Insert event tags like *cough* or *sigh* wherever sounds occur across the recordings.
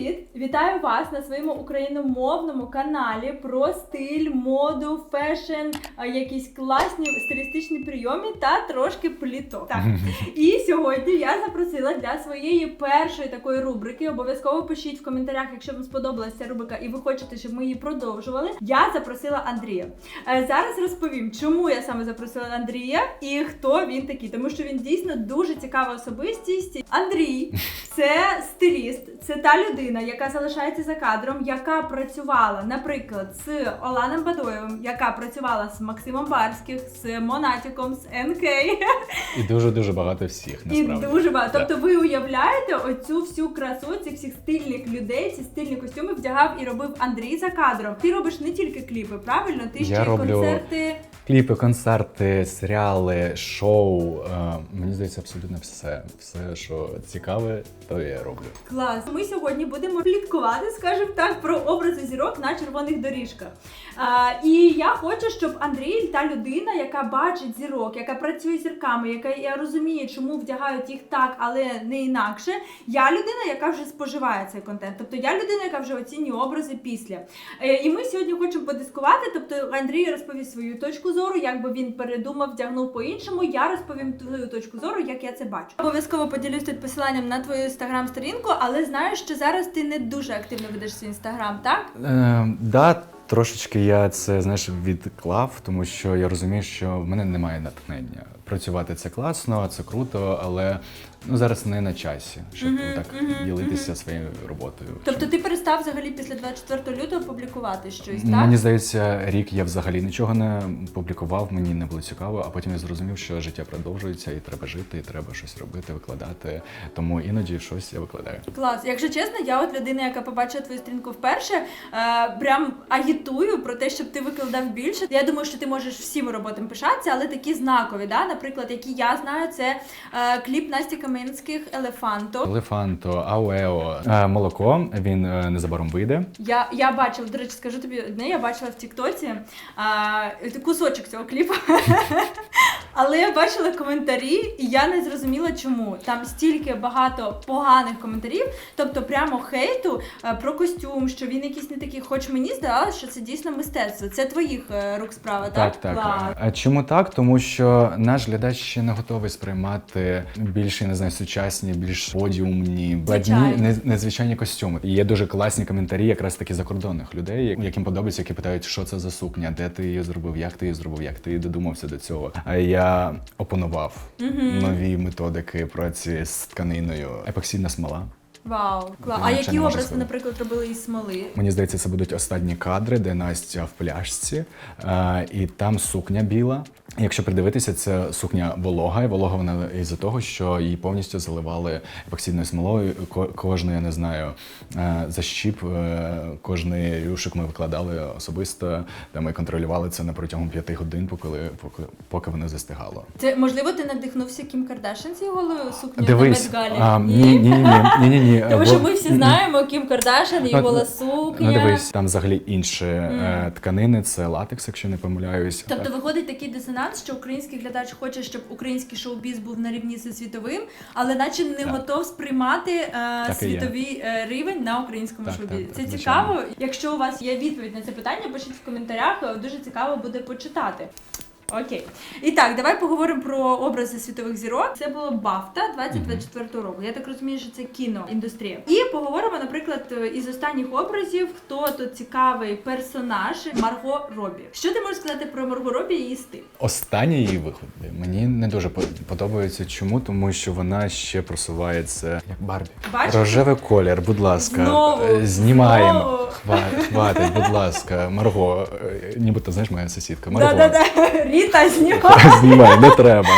Привіт! Вітаю вас на своєму україномовному каналі про стиль, моду, фешн, якісь класні стилістичні прийоми та трошки пліток. Так. *laughs* І сьогодні я запросила для своєї першої такої рубрики. Обов'язково пишіть в коментарях, якщо вам сподобалася ця рубрика і ви хочете, щоб ми її продовжували. Я запросила Андрія. Е, Зараз розповім, чому я саме запросила Андрія і хто він такий, тому що він дійсно дуже цікава особистість. Андрій це стиліст, це та людина, яка залишається за кадром, яка працювала, наприклад, з Оланом Бадоєвим, яка працювала з Максимом Барських, з Монатіком, з НК. І дуже дуже багато всіх І дуже багато. Тобто ви уявляєте оцю всю красу, цих всіх стильних людей, ці стильні костюми вдягав і робив Андрій за кадром. Ти робиш не тільки кліпи, правильно? Ти ще й роблю- концерти. Кліпи, концерти, серіали, шоу. Е, мені здається, абсолютно все. Все, що цікаве, то я роблю. Клас. Ми сьогодні будемо пліткувати, скажімо так, про образи зірок на червоних доріжках. І я хочу, щоб Андрій, та людина, яка бачить зірок, яка працює зірками, яка розуміє, чому вдягають їх так, але не інакше. Я людина, яка вже споживає цей контент. Тобто я людина, яка вже оцінює образи після. Е, і ми сьогодні хочемо подискувати. Тобто Андрій розповість свою точку зору, як би він передумав, вдягнув по-іншому. Я розповім твою точку зору, як я це бачу. Обов'язково поділюсь тут посиланням на твою інстаграм-сторінку, але знаю, що зараз ти не дуже активно ведеш свій інстаграм, так? Е, да, трошечки я це знаєш відклав, тому що я розумію, що в мене немає натхнення. Працювати це класно, це круто, але ну зараз не на часі, щоб Мгм, так мгм, ділитися своєю роботою. Тобто ти перестав взагалі після 24 лютого публікувати щось, так? Мені здається, рік я взагалі нічого не публікував, мені не було цікаво, а потім я зрозумів, що життя продовжується, і треба жити, і треба щось робити, викладати. Тому іноді щось я викладаю. Клас. Якщо чесно, я от людина, яка побачила твою сторінку вперше, е, прям агітую про те, щоб ти викладав більше. Я думаю, що ти можеш всіми роботами пишатися, але такі знакові, да? Наприклад, які я знаю, це е, кліп Насті Каменських Елефанто. Елефанто, Ауео, е, молоко. Він е, незабаром вийде. Я, я бачила, до речі, скажу тобі одне, я бачила в Тіктоці е, кусочок цього кліпу. Але я бачила коментарі, і я не зрозуміла, чому. Там стільки багато поганих коментарів, тобто прямо хейту е, про костюм, що він якийсь не такий. Хоч мені здавалося, що це дійсно мистецтво. Це твоїх е, рук справа, так? Так, так. Клас. А чому так? Тому що наш глядач ще не готовий сприймати більш, я не знаю, сучасні, більш подіумні, бладні, Звичайно. не- незвичайні костюми. І є дуже класні коментарі, якраз таки закордонних людей, яким подобається, які питають, що це за сукня, де ти її зробив, як ти її зробив, як ти додумався до цього. А я опанував нові методики праці з тканиною. Епоксидна смола. Вау, клас. А які образи, сказати. наприклад, робили із смоли? Мені здається, це будуть останні кадри, де Настя в пляшці, е, і там сукня біла. Якщо придивитися, це сукня волога, і волога вона із-за того, що її повністю заливали епоксидною смолою. Ко- Кожний, я не знаю, е, защіп, е, кожний рюшик ми викладали особисто, де ми контролювали це на протягом п'яти годин, поки, поки, поки воно застигало. Це можливо, ти надихнувся Кім Кардашин з його Дивись, на Медгалі? ні, ні, ні, ні, ні, ні. *laughs* Тому що ми всі знаємо Кім Кардашин, її гола сукня. Ну дивись, там взагалі інші е, тканини, це латекс, якщо не помиляюсь. Тобто виходить такий дисонанс, що український глядач хоче, щоб український шоу-біз був на рівні зі світовим, але наче не Так. готов сприймати е, світовий е, рівень на українському Так, шоу-бізі. так, Це так, цікаво. Якщо у вас є відповідь на це питання, пишіть в коментарях. е, Дуже цікаво буде почитати. Окей. І так, давай поговоримо про образи світових зірок. Це було Бафта 2024 року. Я так розумію, що це кіноіндустрія. І поговоримо, наприклад, із останніх образів, хто тут цікавий персонаж Марго Робі. Що ти можеш сказати про Марго Робі і її стиль? Останні її виходи мені не дуже по- подобаються. Чому? Тому що вона ще просувається як Барбі. Бачиш? Рожевий колір, будь ласка, Знову, знімаємо. знову. Хва- Хватить, будь ласка, Марго. е, Нібито знаєш моя сусідка. Марго. Да-да-да, Ріта знімає. *laughs* Знімай, не треба.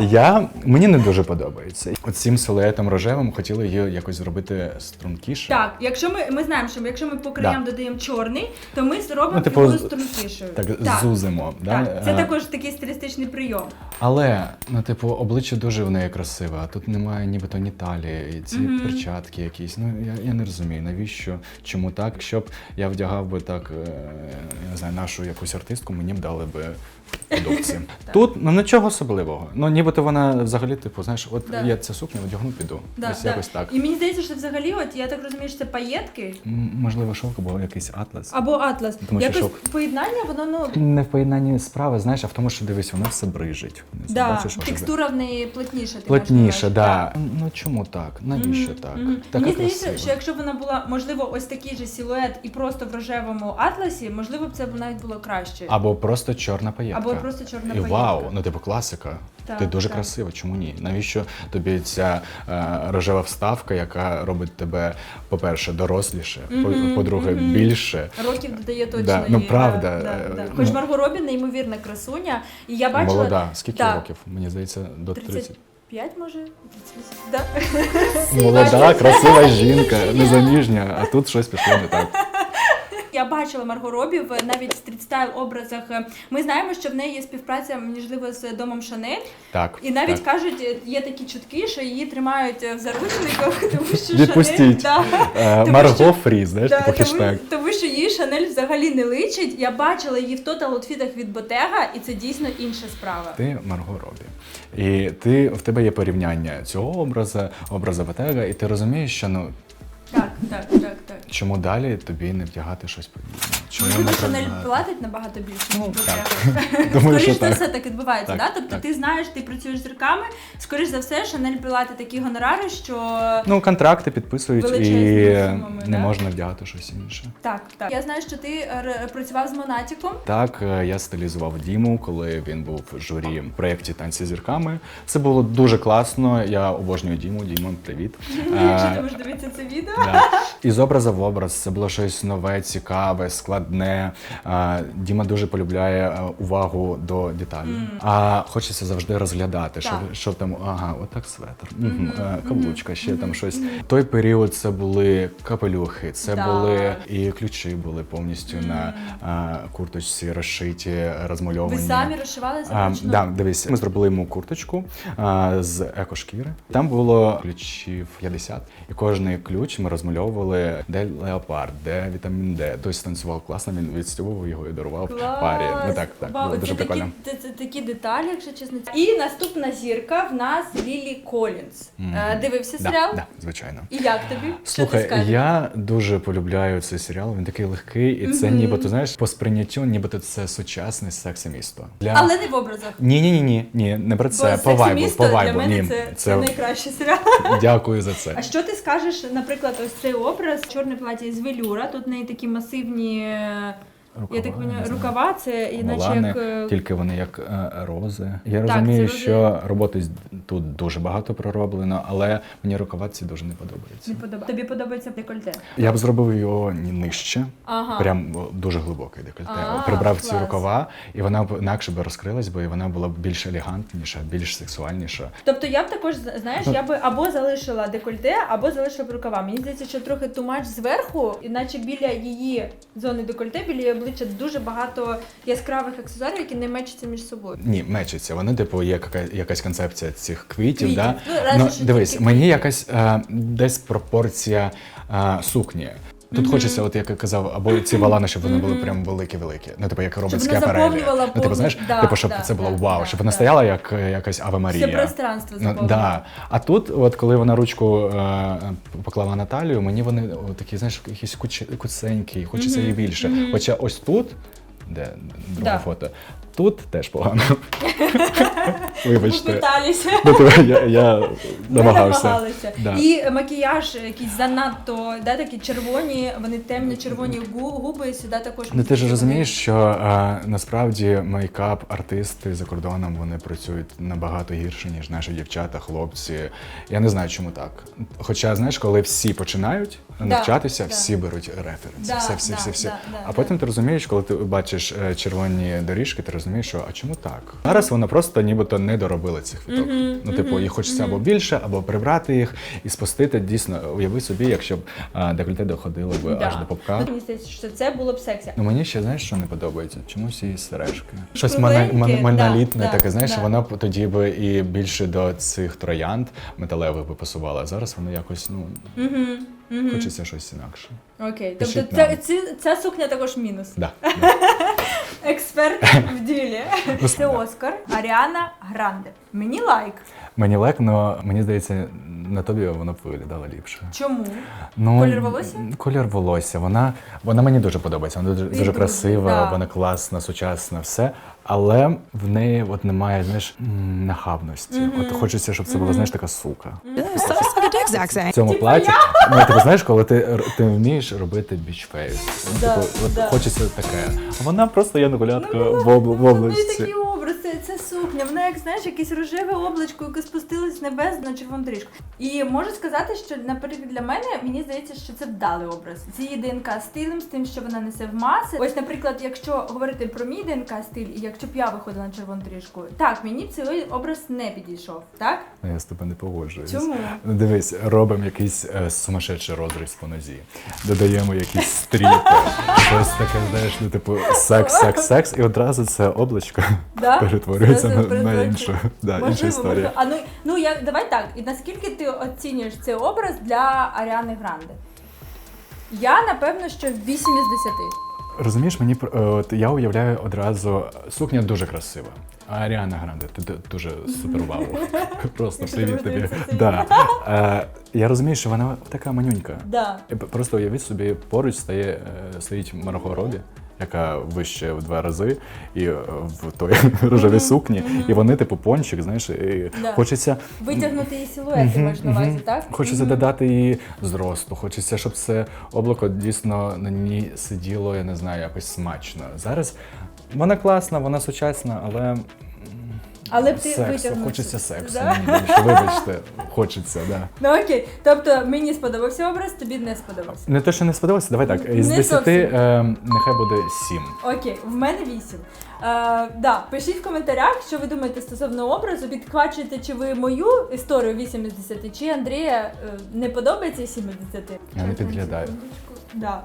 Я мені не дуже подобається. От цим силуетом рожевим хотіли її якось зробити стрункіше. Так, якщо ми, ми знаємо, що якщо ми по краям додаємо чорний, то ми зробимо Ну, типу, фігуру з- стрункішою. Так, зузимо. Да? Так, це Е, також такий стилістичний прийом. Але, ну, типу, обличчя дуже в неї красиве, а тут немає нібито ні талії, і ці Мгм. перчатки якісь. Ну, я, я не розумію, навіщо, чому так. Якщо б я вдягав би так, е, я не знаю, нашу якусь артистку, мені б дали би продукції. *laughs* Тут ну нічого особливого. Ну, нібито вона взагалі, типу, знаєш, от Да. я цю сукню одягну, піду. Да, Ось да. якось так. І мені здається, що взагалі, от я так розумію, що це паєтки М, Можливо, шовк або якийсь атлас. або атлас. Тому що Якось шовк. поєднання, воно ну. Не в поєднанні справи, знаєш, а в тому, що дивись, воно все брижить. Не Да, бачиш, що текстура в неї плотніша. ти Плотніше, на да. Ну чому так? Навіщо так? мгм. Така Мені здається, красива. що якщо б вона була, можливо, ось такий же силует і просто в рожевому атласі, можливо, б це б навіть було краще. Або просто чорна паєтка. Або просто чорна І вау, ну типу класика. Так, Ти дуже так. красива, чому ні? Навіщо тобі ця е, рожева вставка, яка робить тебе, по-перше, доросліше, по- Мгм, по-друге, мгм. більше. Років додає точно. Да, ну, правда, Да, е, да, да. ну- Хоч Марго Робі неймовірна красуня, і я бачила Молода. Скільки Так. років? Мені здається, до 30. 35, може? *laughs* 38, да. Молода, красива жінка, незаміжня, а тут щось пішло не так. Я бачила Марго Робі в навіть стрітстайл образах. Ми знаємо, що в неї є співпраця, можливо, з домом Шанель. Так. І навіть так. кажуть, є такі чутки, що її тримають в заручниках, *laughs* тому що Відпустіть. Шанель, да, Е, Тому Марго що- Фрі, знаєш, да, типу тому, хештег. тому що їй Шанель взагалі не личить. Я бачила її в тотал outfitах від Ботега, і це дійсно інша справа. Ти Марго Робі. І ти в тебе є порівняння цього образу, образу Ботега, і ти розумієш, що ну Так, так, так, так. чому далі тобі не вдягати щось подібне? Чому Можливо, не Шанель продавати? платить набагато більше, ніж Ну, Ботега. *laughs* Думаю, Скоріш що за так. все так відбувається, Так, да? Тобто так. ти знаєш, ти працюєш з зірками, скоріш за все, Шанель платить такі гонорари, що Ну, контракти підписують і Величезними сумами, не да? можна вдягати щось інше. так, так. Я знаю, що ти е, працював з Монатіком. Так, е, я стилізував Діму, коли він був в журі в проєкті танці з зірками. Це було дуже класно. Я обожнюю Діму. Дімо, привіт. *laughs* Якщо Е, ти можеш дивитися це відео. Да. І з образу в образ це було щось нове, цікаве, складне. А, Діма дуже полюбляє е, увагу до деталей. А хочеться завжди розглядати, що, що там, ага, отак светр, мгм, е, каблучка, ще там щось. Той період це були капелюхи, це Да. були і ключі були повністю на е, курточці розшиті, розмальовані. Ви самі розшивалися А, да, дивись, ми зробили йому курточку а, з екошкіри. Там було ключів 50, і кожний ключ ми розмальовували, де леопард, де вітамін Д. Той станцював класно, він відстював його і дарував Клас! парі. Ну так, так, Вау, було це дуже такі, прикольно. Це, це такі деталі, якщо чесно. І наступна зірка в нас Лілі Колінз. Мгм. Е, Дивився Да, серіал? да, звичайно. І як тобі? Що ти Слухай, скажеш? я дуже полюбляю цей серіал. Він такий легкий, і це Мгм. нібито знаєш по сприйняттю, нібито це сучасне сексі місто. Для Але не в образах. ні, ні, ні, ні, ні, не про це. Бо По вайбу, «Сексі по вайбу. Для мене ні, це, це... найкращий серіал. дякую за це. А що ти скажеш, наприклад, ось цей образ, чорне плаття з велюра, тут в неї такі масивні, е, я так Рукава, розумію, рукава, це іначе Волани, як... е, тільки вони як е, рози. Я Так, розумію, що роботи тут дуже багато пророблено, але мені рукава ці дуже не подобаються. Не подобається. Тобі подобається декольте? Я б зробив його нижче, Ага. прям дуже глибокий декольте. А, Прибрав ці рукава, і вона б інакше б розкрилась, бо і вона була б більш елегантніша, більш сексуальніша. Тобто я б також, знаєш, я би або залишила декольте, або залишила б рукава. Мені здається, що трохи тумач зверху, іначе біля її зони декольте, біля обличчя дуже багато яскравих аксесуарів, які не мечаться між собою. Ні, мечиться. Вони, типу, є якась, якась концепція цих квітів. Квітів. Да? Ну, Ну, що дивись, тільки мені якась е, десь пропорція е, сукні. Тут хочеться, от як я казав, або ці валани, щоб вони були прям великі-великі. Ну, типу, як вона скепарелі. заповнювала Ну, типу, знаєш. Да, типу, щоб да, це було да, вау, да, щоб вона да. стояла як е, якась Аве Марія. Пространство Ну, да. А тут, от коли вона ручку е, поклала на талію, мені вони о, такі, знаєш, якісь куч- куценькі, хочеться її більше. Хоча ось тут, де друге Да. фото, тут теж погано. *laughs* Вибачте. Я, я намагався. Да. І макіяж якийсь занадто, да, такі червоні, вони темно-червоні гу- губи, сюди також. Ну ти ж розумієш, що е, насправді мейкап-артисти за кордоном вони працюють набагато гірше, ніж наші дівчата, хлопці. Я не знаю, чому так. Хоча, знаєш, коли всі починають навчатися, да. всі беруть референси. Да, все, всі, да, всі, всі. да, да, а да. потім ти розумієш, коли ти бачиш е, червоні доріжки, ти розумієш, що а чому так? Зараз вона просто нібито не доробила цих віток. Мгм, Ну, типу, їй хочеться мгм. або більше, або прибрати їх і спустити. Дійсно, уяви собі, якщо б е, декольте доходило б Да. аж до попка. Мені здається, що це було б сексі. Ну мені ще знаєш, що не подобається? Чомусь її сережки. Щось монолітне, да, таке, знаєш, да. вона б тоді би і більше до цих троянд металевих би пасувала. А зараз воно якось, ну. Угу. Мгм. Хочеться щось інакше. Окей, Пишіть тобто це нам. ці- ця сукня також мінус. Да. *laughs* Експерт в ділі. Це Оскар, Аріана Гранде. Мені лайк. Мені лек, але мені здається, на тобі воно б виглядало ліпше. Чому? Ну, Колір волосся? Колір волосся. Вона, вона мені дуже подобається. Вона дуже, дуже красива, да. вона класна, сучасна, все. Але в неї от немає, знаєш, нахабності. От хочеться, щоб це була, знаєш, така сука. В цьому платі. Ну, типу, знаєш, коли ти, р- ти вмієш робити бічфейс. Ну, Да, типу, да. хочеться таке. А вона просто в, об, в Ну і області. Це, це сукня. Вона, як знаєш, якесь рожеве облачко, яке спустилось з небес на червону доріжку. І можу сказати, що, наприклад, для мене мені здається, що це вдалий образ. З її ДНК стилем, з тим, що вона несе в маси. Ось, наприклад, якщо говорити про мій ДНК стиль, і якщо б я виходила на червону доріжку, так, мені б цей образ не підійшов, так? Ну, Я з тобою не погоджуюсь. Чому? Дивись, робимо якийсь е, сумасшедший розріз по нозі, додаємо якісь стріпи, щось таке, знаєш, ну типу секс, секс, секс, і одразу це облачко Да? Перетворюється на, на іншу. *laughs* Да, Можливо, історія. А ну, ну я, давай так. І наскільки ти оцінюєш цей образ для Аріани Гранде? Я напевно, що 8 із 10. Розумієш, мені е, от я уявляю одразу сукня дуже красива. А Аріана Гранде, ти дуже супер вау. *laughs* Просто привіт тобі. Да. Е, я розумію, що вона така манюнька. Да. Просто уявіть собі, поруч стає, е, стоїть Марго Робі, яка вище в два рази, і е, в той *laughs* рожевій сукні, і вони, типу, пончик, знаєш, і Да. хочеться. Витягнути її силует, ти маєш на увазі, так? Хочеться додати її зросту, хочеться, щоб це облако дійсно на ній сиділо, я не знаю, якось смачно. Зараз вона класна, вона сучасна, але. Але б ти сексу, витягнув хочеться сексу. да? Мені більше, вибачте, хочеться, да. Ну окей. Тобто мені сподобався образ, тобі не сподобався. Не те, що не сподобалося, давай так. Із Не 10 зовсім. е, нехай буде 7. Окей, в мене 8. Е, да, пишіть в коментарях, що ви думаєте стосовно образу. Підхвачуєте, чи ви мою історію 8 із 10, чи Андрія е, не подобається 7 із 10. Я не підглядаю. Да.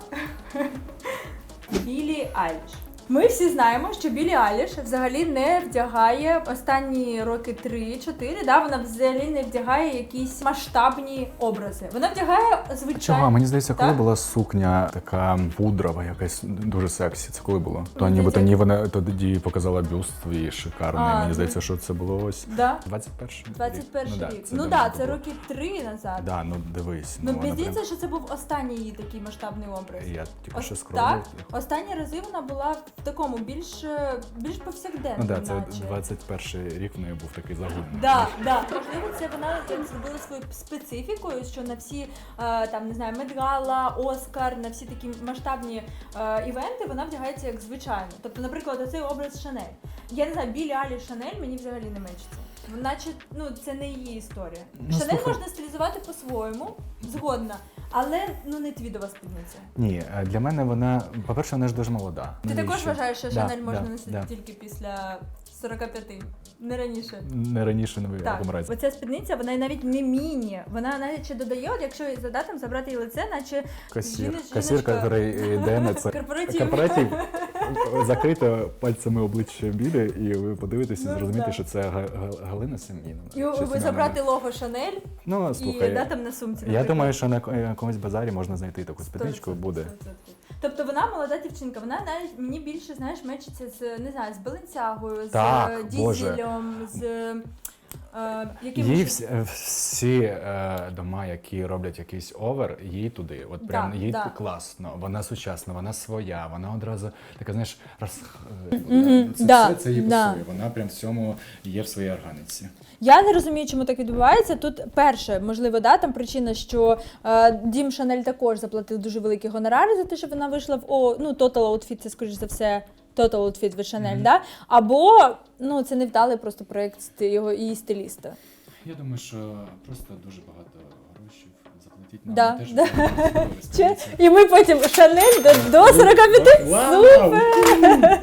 *laughs* Білі Айліш. Ми всі знаємо, що Білі Айліш взагалі не вдягає останні роки 3-4, да, вона взагалі не вдягає якісь масштабні образи. Вона вдягає звичайно. Чого? Мені здається, коли Так? була сукня така пудрова, якась дуже сексі. Це коли було? То нібито ні, вона тоді показала бюст свій шикарний. А, Мені ну. здається, що це було ось Да? 21 21 Ну, да, рік. це ну так, да, це роки три назад. Да, ну дивись. Ну, прям- здається, що це був останній її такий масштабний образ. Я тільки що так, останні рази вона була в такому більш, е, більш повсякденному. Ну да, наче. це 21 рік в неї був такий загульний. Да, да. Можливо, це вона зробила свою специфікою, що на всі е, там не знаю, Медгала, Оскар, на всі такі масштабні е, івенти вона вдягається як звичайно. Тобто, наприклад, оцей образ Шанель. Я не знаю, білі Алі Шанель мені взагалі не мечиться. Наче ну це не її історія. Ну, Шанель слухай. можна стилізувати по-своєму, згодна, але ну не твідова спідниця. Ні, е, для мене вона, по-перше, вона ж дуже молода. Ти також Навіщо? вважаєш, що Да, Шанель можна да, носити да. тільки після 45, не раніше. Не раніше, не в якому разі. оця спідниця, вона навіть не міні. Вона навіть ще додає, от якщо за датом забрати її лице, наче Касір, жіноч- касір, жіночка. який *laughs* йде на це Корпоратив. корпоратив, закрите пальцями обличчя білі, і ви подивитеся і Ну, зрозумієте, да. що це Га- Га- Галина. І Щось ви забрати лого Шанель Ну, і слухай, датам на сумці. я наприклад. думаю, що на ко- якомусь базарі можна знайти таку спідничку, буде. 100%. Тобто вона молода дівчинка, вона навіть мені більше знаєш мечиться з не знаю, з Беленцягою, Так, з е, Боже. дізелем, з е, яким Їй всі, е, всі е, дома, які роблять якийсь овер, їй туди. От прям Да, їй да. класно, вона сучасна, вона своя, вона одразу така, знаєш, роз... Мгм, це да, все це їй да. пасує. Вона прям в цьому є в своїй органіці. Я не розумію, чому так відбувається. Тут перше, можливо, да, там причина, що е, Дім Шанель також заплатив дуже великі гонорари за те, що вона вийшла в о, ну, Total Outfit, це скоріш за все. Total Outfit від Шанель, да? Або ну це невдалий просто проєкт його її стиліста. Я думаю, що просто дуже багато грошей заплатіть нам. Да, ми теж да. *laughs* Чи- І ми потім Шанель до, до 45. Вау!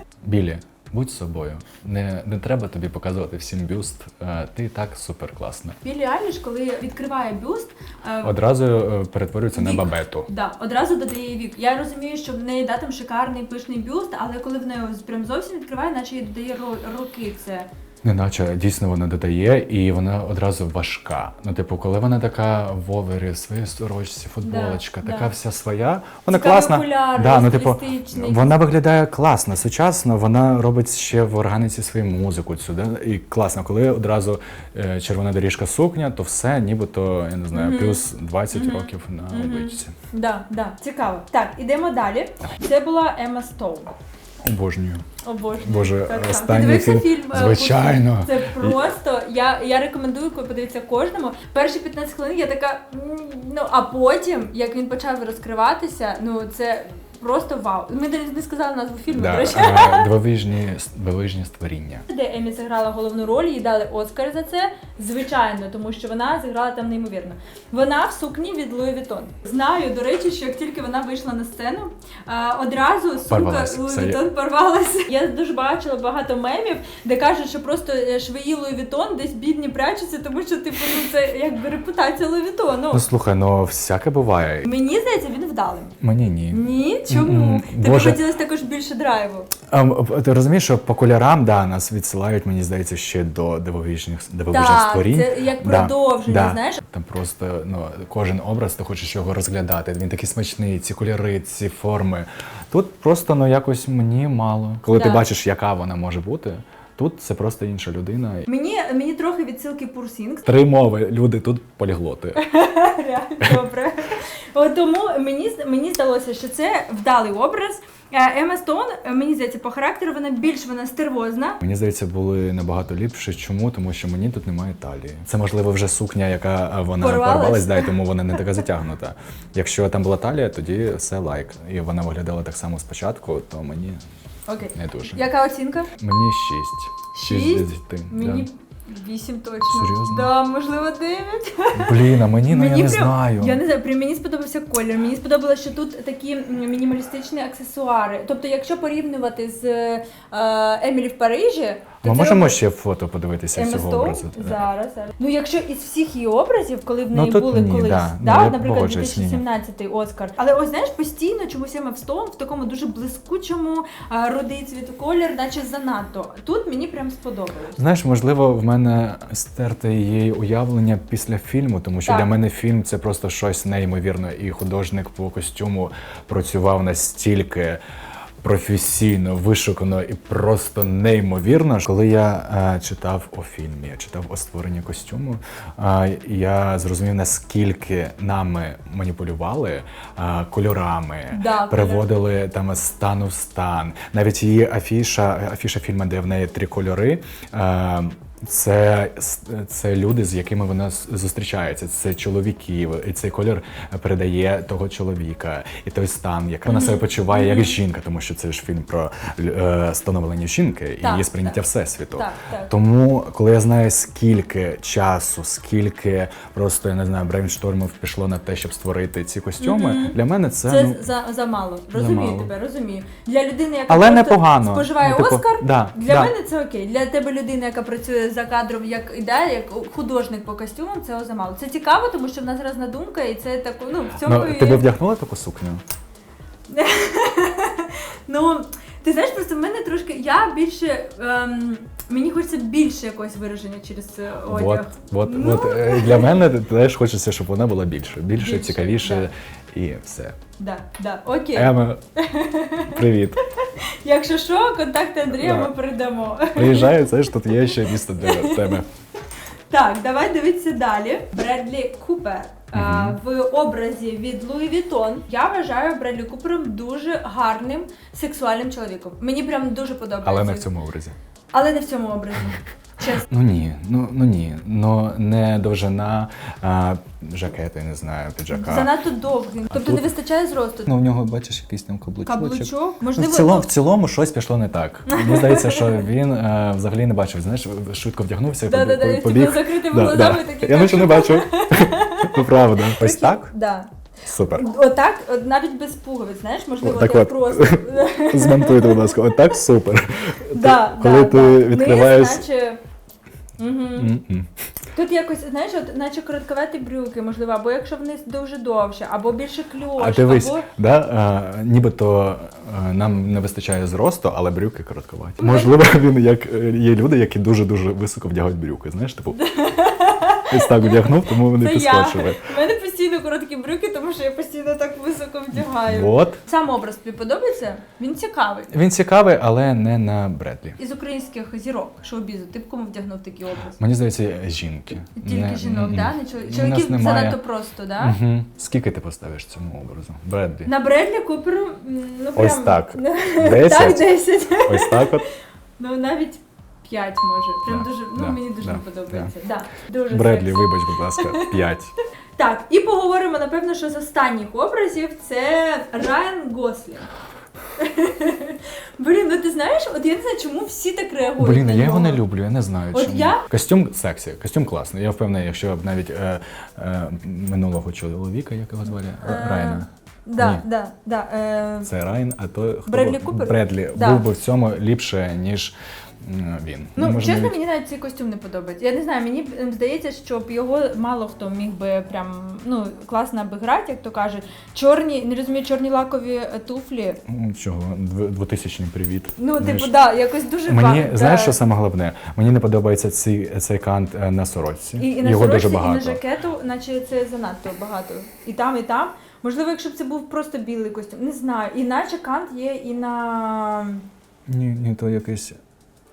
*laughs* Білі, будь собою. Не, не треба тобі показувати всім бюст. Е, Ти так супер класна. Білі Айліш, коли відкриває бюст, е, Одразу перетворюється перетворюється на бабету. Да, одразу додає вік. Я розумію, що в неї да, там шикарний пишний бюст, але коли в неї прям зовсім відкриває, наче їй додає ро- роки. Це Неначе дійсно вона додає, і вона одразу важка. Ну, типу, коли вона така в овері, своїй сорочці, футболочка, Да, така да. вся своя, вона Цікаві класна. окуляри, да, ну, типу, вона виглядає класно, сучасно, вона робить ще в органіці свою музику цю. Да? І класно, коли одразу е, червона доріжка сукня, то все нібито, я не знаю, плюс 20 років на обличці. Да, да, цікаво. Так, ідемо далі. Це була Ема Стоун. Обожнюю. Обожнюю. Боже, Так, так. останній Ти фільм? е, Звичайно. Це просто. Я, я рекомендую подивитися кожному. Перші 15 хвилин я така. Ну а потім, як він почав розкриватися, ну це просто вау. Ми не не сказали назву фільму, до речі. е, *laughs* Дивовижні, дивовижні створіння. Де Емі зіграла головну роль, їй дали Оскар за це. Звичайно, тому що вона зіграла там неймовірно. Вона в сукні від Louis Vuitton. Знаю, до речі, що як тільки вона вийшла на сцену, одразу сумка Порвалась. Louis Все. Порвалася. Я дуже бачила багато мемів, де кажуть, що просто е, швеї Louis Vuitton десь бідні прячуться, тому що типу ну це якби репутація Louis Vuitton. Ну Ну слухай, ну всяке буває. мені здається, він вдалий. Мені ні. Ні, чому? Тобі хотілося також більше драйву. А, ти розумієш, що по кольорам да, нас відсилають, мені здається, ще до дивовижних, дивовижних Так, створінь. це як Да, продовження, да. знаєш? Там просто ну, кожен образ, ти хочеш його розглядати. Він такий смачний, ці кольори, ці форми. Тут просто ну якось мені мало. Коли ти Да. бачиш, яка вона може бути, тут це просто інша людина. Мені, мені трохи відсилки Пурсінг. Три мови, люди тут поліглоти. *laughs* Реально, Добре. От тому мені мені здалося, що це вдалий образ. Е, Ема Стоун, е, мені здається, по характеру вона більш вона стервозна. Мені здається, були набагато ліпше. Чому? Тому що мені тут немає талії. Це можливо вже сукня, яка вона Порвалась? порвалась, да, і тому вона не така затягнута. Якщо там була талія, тоді все лайк. І вона виглядала так само спочатку, то мені Окей. не дуже. Яка оцінка? Мені шість. Шість? з десяти, Мені да. вісім точно. Серйозно? Да, можливо, дев'ять. Блін, а мені, ну я не прям- знаю. Я не знаю, прям мені сподобався колір. Мені сподобалося, що тут такі мінімалістичні аксесуари. Тобто, якщо порівнювати з е, Емілі в Парижі, Ми це можемо ще фото подивитися Емма цього образу. Зараз, зараз. Ну, якщо із всіх її образів, коли в Ну, неї тут були ні, колись, да. Ну, да, я наприклад, погоджуюсь, ні, ні. 2017 Оскар. Але ось знаєш, постійно чомусь Емма Стоун в такому дуже блискучому, рудий цвітколір, наче занадто. Тут мені прям сподобалось. Знаєш, можливо, в мене стерте її уявлення після фільму, тому що Так. для мене фільм це просто щось неймовірне, і художник по костюму працював настільки. Професійно, вишукано і просто неймовірно. Коли я е, читав у фільмі, я читав о створенні костюму, е, я зрозумів, наскільки нами маніпулювали е, кольорами, Да, переводили там з стану в стан. Навіть її афіша, афіша фільму, де в неї три кольори. Е, це, це люди, з якими вона зустрічається. Це чоловіки, і цей колір передає того чоловіка, і той стан, як вона себе почуває як жінка, тому що це ж фільм про е, становлення жінки і Так, її сприйняття так. всесвіту. Так, так. Тому, коли я знаю, скільки часу, скільки просто я не знаю, брейнштормів пішло на те, щоб створити ці костюми, для мене це, Це ну, за, замало. Розумію замало. тебе, розумію. Для людини, яка Але просто непогано. споживає Ну, типу, Оскар, да, для да. мене це окей. Для тебе людина, яка працює за кадром, як іде, як художник по костюмам, це замало. Це цікаво, тому що в нас разна думка, і це таку, ну, в цьому ну, і... ти би вдягнула таку сукню? *laughs* Ну, ти знаєш, просто в мене трошки. Я більше. Ем, мені хочеться більше якогось вираження через е, одяг. От, от, Ну. от е, для мене теж хочеться, щоб вона була більше, більше, Більше, цікавіше і все. Да, да, окей. Ема, привіт. *laughs* Якщо що, контакти Андрія Да. ми передамо. Приїжджаю, це ж тут є ще місто для тебе. *laughs* Так, давай дивитися далі. Бредлі Купер. В образі від Луї Вітон я вважаю Бредлі Купером дуже гарним сексуальним чоловіком. Мені прям дуже подобається. Але не в цьому образі. Але не в цьому образі. Чесно. Ну ні, ну, ну ні. Ну не довжина а, жакета, я не знаю, піджака. Занадто довгим. Тобто тут- не вистачає зросту. Ну, в нього, бачиш, якийсь там каблучок. Каблучок? Ну, Можливо, в, цілому, ну, в цілому щось пішло не так. Мені здається, що він е, взагалі не бачив. Знаєш, швидко вдягнувся і Да-да-да, побіг. і типу закритими глазами такий, Я так, нічого не бачу. Ну правда. Ось так? Да. Супер. Отак, от навіть без пуговиць, знаєш, можливо, Так так от. просто. *laughs* Змонтуйте, будь ласка, отак супер. Да, Коли да, ти да. відкриваєш. Низ, наче... М-м. Тут якось, знаєш, от, наче коротковаті брюки, можливо, або якщо вони дуже довші, або більше кльош, А дивись, або да, е, нібито е, нам не вистачає зросту, але брюки коротковаті. Можливо, *laughs* він як е, є люди, які дуже дуже високо вдягають брюки. Знаєш, типу *laughs* ось так вдягнув, тому вони це я. підскочили. У мене постійно короткі брюки, тому що я постійно так високо вдягаю. От Сам образ тобі подобається? Він цікавий. він цікавий, але не на Бредлі. Із українських зірок шоу-бізу, ти б кому вдягнув такий образ? Мені здається, жінки. Тільки Не- жінок, м-м. да? Не чол- У нас Чоловіків немає. занадто просто, да? Мгм. Скільки ти поставиш цьому образу? Бредлі. На Бредлі Куперу, м, ну прям... Ось так. *laughs* Так, 10? 10. Ось так от. Ну навіть 5 може. Прям Да, дуже, ну да, мені дуже да, подобається. Да. Дуже Бредлі, сексі. вибач, будь ласка, *laughs* 5. Так, і поговоримо, напевно, що з останніх образів це Райан Гослінг. Блін, ну ти знаєш, от я не знаю, чому всі так реагують. Блін, на я його нього. не люблю, я не знаю. От чому. я- Костюм сексі, костюм класний. Я впевнений, якщо б навіть е, е, минулого чоловіка, як його звали, Е, Райана. Да, Ні. да, да. Е... Це Райан, а то хто Бредлі був? Купер? Бредлі Да. був би в цьому ліпше, ніж він. Ну, може, чесно, мені навіть цей костюм не подобається. Я не знаю, мені здається, що його мало хто міг би прям ну класно обіграти, як то кажуть. Чорні, не розумію, чорні лакові е, туфлі. Ну, Чого, Дв- двотисячний привіт. Ну, Знаєш, типу, да, якось дуже Мені ба- знаєш, да. що саме головне? Мені не подобається цей, цей кант е, на сорочці. І, і на Його сорочці, дуже і на багато. жакету, наче це занадто багато. І там, і там. Можливо, якщо б це був просто білий костюм, не знаю. І наче кант є і на. Ні, ні, то якийсь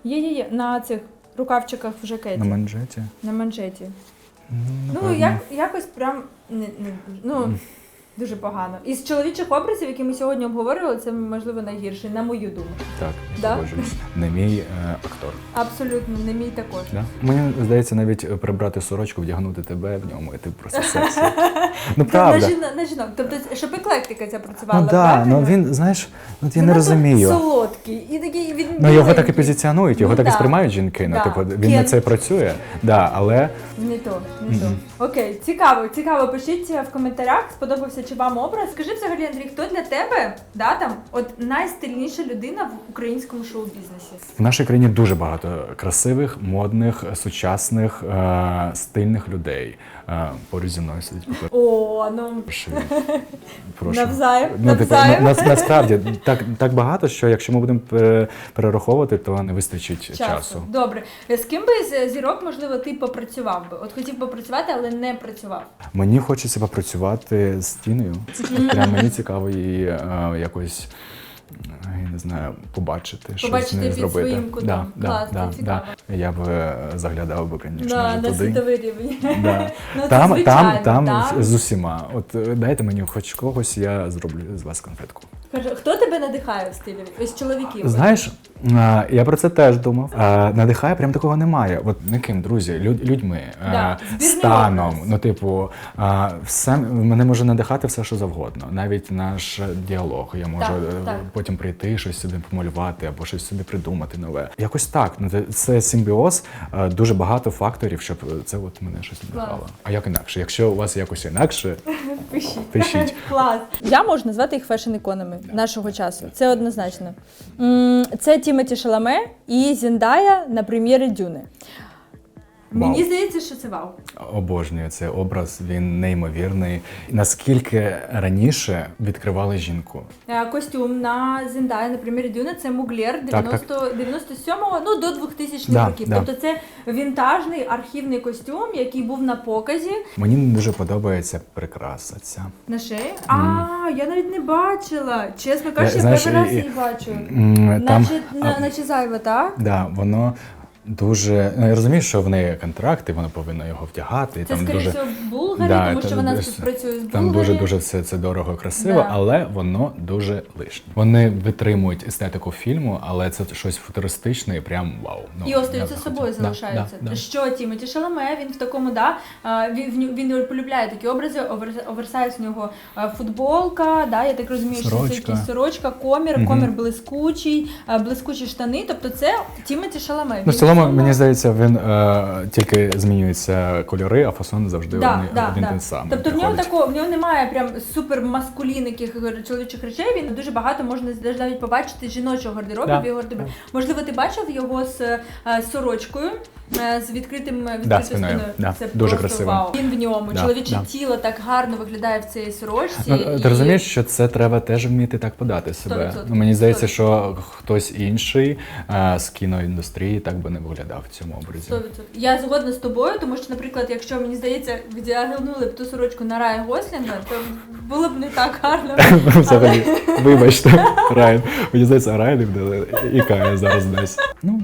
Є, є, є, на цих рукавчиках в жакеті, на манжеті. на, манжеті. Ну, Ну, напевно. як, якось прям не, не, ну, дуже погано. Із чоловічих образів, які ми сьогодні обговорювали, це можливо найгірший, на мою думку. Так, Да? погоджуюсь. Не мій е, актор. Абсолютно, не мій також. Да? Мені здається, навіть е, прибрати сорочку, вдягнути тебе в ньому, і ти просто *laughs* сексі. Ну правда. На, жіно- на жінок. Тобто, щоб еклектика ця працювала. Ну да, правильно? ну він, знаєш, от я не Занадто розумію. Солодкий. І такий він Ну його так і біленький. позиціонують, його Ну, так і да. сприймають жінки. Ну, Да. типу, він на Кен. це працює, да, але Не то, не то. Окей, цікаво, цікаво. Пишіть в коментарях, сподобався чи вам образ. Скажи взагалі, Андрій, хто для тебе да, там, от найстильніша людина в українському шоу-бізнесі? в нашій країні дуже багато красивих, модних, сучасних, е, стильних людей. Е, поруч зі мною сидить. О, ну Прошу. *laughs* Прошу. Навзаєм, Ну, типу, навзаєм. на, на, насправді *laughs* так, так багато, що якщо ми будемо пере- перераховувати, то не вистачить часу. часу. Добре. З ким би з зірок, можливо, ти попрацював би? От хотів попрацювати, але не працював. Мені хочеться попрацювати з Тіною. Прям мені цікаво її е, якось. Я не знаю, побачити, щось з Побачити під зробити. своїм кутом. Да, да, Клас, да, цікаво. да. Я б е, заглядав би, звісно, да, на туди. світовий рівень. Да. *laughs* Ну, там, там, там да. з усіма. От е, дайте мені хоч когось, я зроблю з вас конфетку. Каже, хто тебе надихає в стилі? Ось чоловіків. Знаєш, а, я про це теж думав. А, Надихає, прям такого немає. От яким, друзі, люд, людьми, Да, збірний станом. образ. Ну, типу, а, все мене може надихати все, що завгодно. Навіть наш діалог. Я можу Так, е, так. потім прийти, щось собі помалювати або щось собі придумати нове. Якось так. Ну це- це симбіоз, е, дуже багато факторів, щоб це от мене щось надихало. А як інакше? Якщо у вас якось інакше, *laughs* Пишіть. пишіть. Клас. Я можу назвати їх фешн-іконами нашого часу. Це однозначно. Це Тімоті Шаламе і Зіндая на прем'єрі Дюни. Вау. Мені здається, що це вау. Обожнюю цей образ, він неймовірний. Наскільки раніше відкривали жінку? Е, Костюм на Зіндая на Дюни це Муглер Так, 90, 97-го, ну до 2000-х Да, років. да. Тобто це вінтажний архівний костюм, який був на показі Мені не дуже подобається прикраса ця. на шиї. А, я навіть не бачила. Чесно кажучи, я знаєш, перший раз і- її бачу. М, Там, Наче, на, наче зайва, так? да, воно дуже. Ну, я розумію, що в неї контракт, і вона повинна його вдягати. і Це, там скоріше дуже... Булгарі, Да, тому що вона співпрацює з Там дуже дуже все це дорого, красиво, Да. але воно дуже лишнє. Вони витримують естетику фільму, але це щось футуристичне і прям вау. Ну, І остаються собою. Залишаються. да, да. Що Тімоті Шаламе, він в такому, да, він, він, полюбляє такі образи, овер- оверсайз у нього футболка, да, я так розумію, що це Сорочка. якийсь сорочка, комір, Мгм. комір блискучий, блискучі штани, тобто це Тімоті Шаламе. Ну, Цілому, мені здається, він е, тільки змінюються кольори, а фасон завжди Да, один, да, один да. той самий. Тобто в нього такого в нього немає прям супер маскулінних чоловічих речей. Він дуже багато можна навіть побачити жіночого гардеробу Да, в його гардеробі. да. Можливо, ти бачив його з е, сорочкою. е, З відкритим відкритою Да, спиною. Да, Це дуже красиво. вау. Він в ньому. Да, Чоловіче да. тіло так гарно виглядає в цій сорочці. Ну, і- ти розумієш, що це треба теж вміти так подати себе. 100%. Ну, мені здається, що хтось інший е, з кіноіндустрії так би не виглядав в цьому образі. 100%. Я згодна з тобою, тому що, наприклад, якщо мені здається, відягнули б ту сорочку на Рая Гослінга, то було б не так гарно. *laughs* Взагалі, *laughs* вибачте, Райан. Мені здається, Райан і Кая зараз десь. Ну,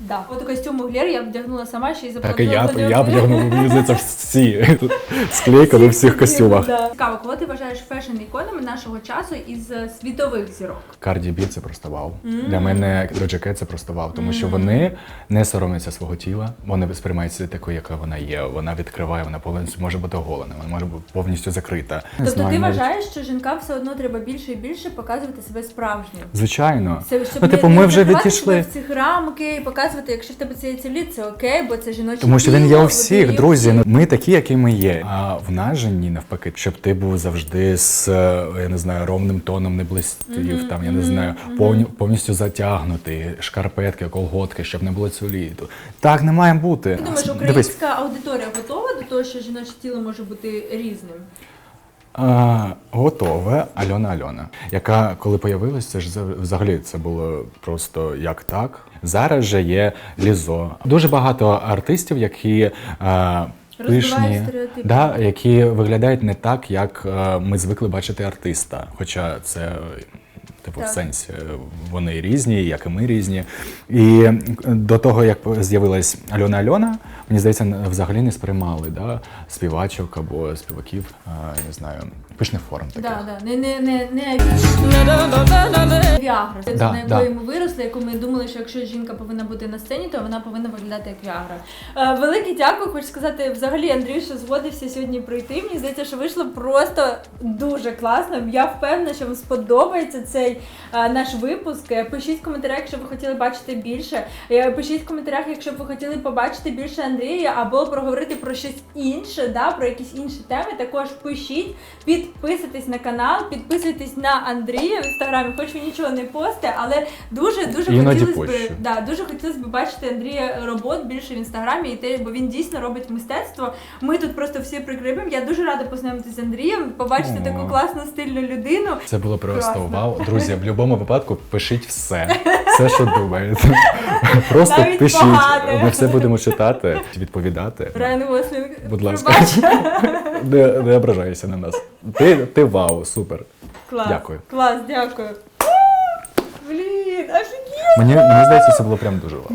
да. От костюм Муглєр я вдягнула сама ще й Так і заплатила. я, я нього. вдягнув, мені здається, всі. *laughs* Тут склейка в всіх костюмах. Да. Цікаво, кого ти вважаєш фешн-іконами нашого часу із е, світових зірок? Карді Бі це просто вау. Для мене Доджа Кет це просто вау, тому що вони не соромляться свого тіла, вони сприймаються такою, яка вона є. Вона відкриває, вона повністю може бути оголена, вона може бути повністю закрита. Не Тобто ти навіть- вважаєш, що жінкам все одно треба більше і більше показувати себе справжнім? Звичайно. Це, щоб Ну, типу, не ми вже закривати відійшли. себе в цих рамки і показувати, якщо в тебе це є целіт, це окей, бо це жіноче Тому що він є у всіх, друзі. Ну, Ми такі, які ми є. А в нас же ні, навпаки, щоб ти був завжди з е, я не знаю, ровним тоном не блистів, там я не знаю, повні- повністю затягнутий, шкарпетки, колготки, щоб не було целіту. Так не має бути. Ти думаєш, Дивись, українська аудиторія готова до того, що жіноче тіло може бути різним? А, готове Альона Альона, яка коли появилась, це ж за- взагалі це було просто як так. Зараз же є Лізо. Дуже багато артистів, які а, Розбивають пишні, да, які виглядають не так, як а, ми звикли бачити артиста. Хоча це. Типу, в сенсі вони різні, як і ми різні. І е, до того, як з'явилась Альона Альона, мені здається, взагалі не сприймали да, співачок або співаків, не знаю, пишних форм таких. Да, да. Не, не, не, не Віагра. Це Да, на да. ми виросли, яку ми думали, що якщо жінка повинна бути на сцені, то вона повинна виглядати як Віагра. Е, велике дякую, хочу сказати, взагалі, Андрій, що згодився сьогодні прийти. Мені здається, що вийшло просто дуже класно. Я впевнена, що вам сподобається цей е, наш випуск. Е, Пишіть в коментарях, якщо ви хотіли бачити більше. Пишіть в коментарях, якщо б ви хотіли побачити більше Андрія або проговорити про щось інше, да, про якісь інші теми. Також пишіть, підписуйтесь на канал, підписуйтесь на Андрія в інстаграмі, хоч він нічого не постить, але дуже дуже Іноді хотілося б, пощу. да, дуже хотілося б бачити Андрія робот більше в інстаграмі, і те, бо він дійсно робить мистецтво. Ми тут просто всі прикріпимо. Я дуже рада познайомитися з Андрієм, побачити О. таку класну стильну людину. Це було просто Класно. вау. Друзі, в будь-якому випадку пишіть все. *laughs* Все, що думаєте. Просто Навіть пишіть. погане. Ми все будемо читати, відповідати. Райан Гослінг, Будь ласка. пробач. *laughs* Не, не ображайся на нас. Ти, ти вау, супер. Клас. Дякую. Клас, дякую. Блін, офігенно! Мені, мені здається, це було прям дуже вау.